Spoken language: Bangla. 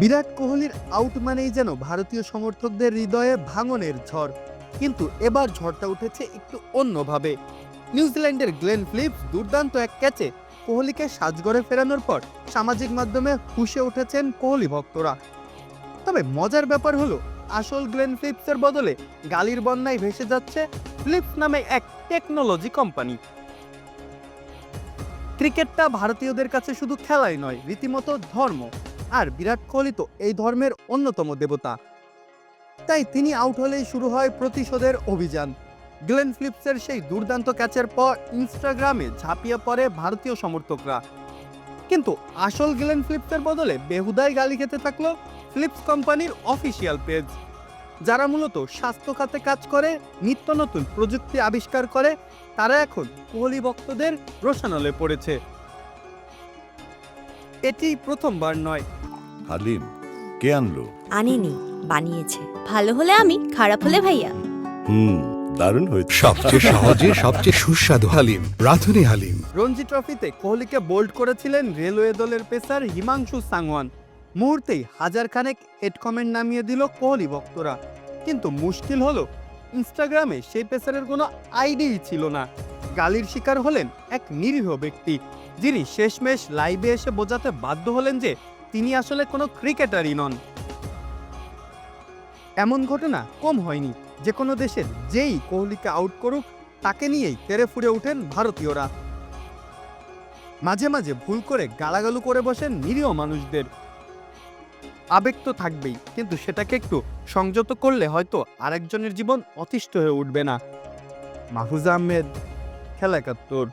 বিরাট কোহলির আউট মানেই যেন ভারতীয় সমর্থকদের হৃদয়ে ভাঙনের ঝড়। কিন্তু এবার ঝড়টা উঠেছে একটু অন্যভাবে। নিউজিল্যান্ডের গ্লেন ফিলিপস দুর্দান্ত এক ক্যাচে কোহলিকে সাজগড়ে ফেরানোর পর সামাজিক মাধ্যমে ফুসে উঠেছেন কোহলি ভক্তরা। তবে মজার ব্যাপার হলো, আসল গ্লেন ফিলিপসের বদলে গালির বন্যায় ভেসে যাচ্ছে ফ্লিপস নামে এক টেকনোলজি কোম্পানি ক্রিকেটটা ভারতীয়দের কাছে শুধু খেলাই নয়, রীতিমতো ধর্ম। আর বিরাট কোহলি তো এই ধর্মের অন্যতম দেবতা। তাই তিনি আউট হলেই শুরু হয় প্রতিশোধের অভিযান। গ্লেন ফিলিপসের সেই দুর্দান্ত ক্যাচের পর ইনস্টাগ্রামে ঝাঁপিয়ে পড়ে ভারতীয় সমর্থকরা। কিন্তু আসল গ্লেন ফিলিপসের বদলে বেহুদাই গালি খেতে থাকল ফিলিপস কোম্পানির অফিসিয়াল পেজ যারা মূলত স্বাস্থ্য খাতে কাজ করে, নিত্য নতুন প্রযুক্তি আবিষ্কার করে, তারা এখন কোহলি ভক্তদের রোশানলে পড়েছে। এটি প্রথমবার নয়। হালিম কে আনলো? আনেনি বানিয়েছে। ভালো হলে আমি খারাপ হলে ভাইয়া। হুম দারুণ হয়েছে। সবচেয়ে সহজে সবচেয়ে সুস্বাদু হালিম রাধুনি হালিম। রঞ্জি ট্রফিতে কোহলিকে বোল্ড করেছিলেন রেলওয়ে দলের পেসার হিমাংশু সাংওয়ান। মুহূর্তেই হাজার খানেক হেড কমেন্ট নামিয়ে দিল কোহলি ভক্তরা। কিন্তু মুশকিল হলো ইনস্টাগ্রামে সেই পেসারের কোনো আইডিই ছিল না। গালির শিকার হলেন এক নিরীহ ব্যক্তি। যিনি শেষমেশ লাইভে এসে বোঝাতে বাধ্য হলেন যে তিনি আসলে কোনো ক্রিকেটারই নন। এমন ঘটনা কম হয়নি। যে কোনো দেশের যেই কোহলিকে আউট করুক, তাকে নিয়েই তেরে ফুরে ওঠেন ভারতীয়রা। মাঝে মাঝে ভুল করে গালাগালু করে বসেন নিরীহ মানুষদের। আবেগ তো থাকবেই, কিন্তু সেটাকে একটু সংযত করলে হয়তো আরেকজনের জীবন অতিষ্ঠ হয়ে উঠবে না। মাহফুজা আহমেদ খেলা একাত্তর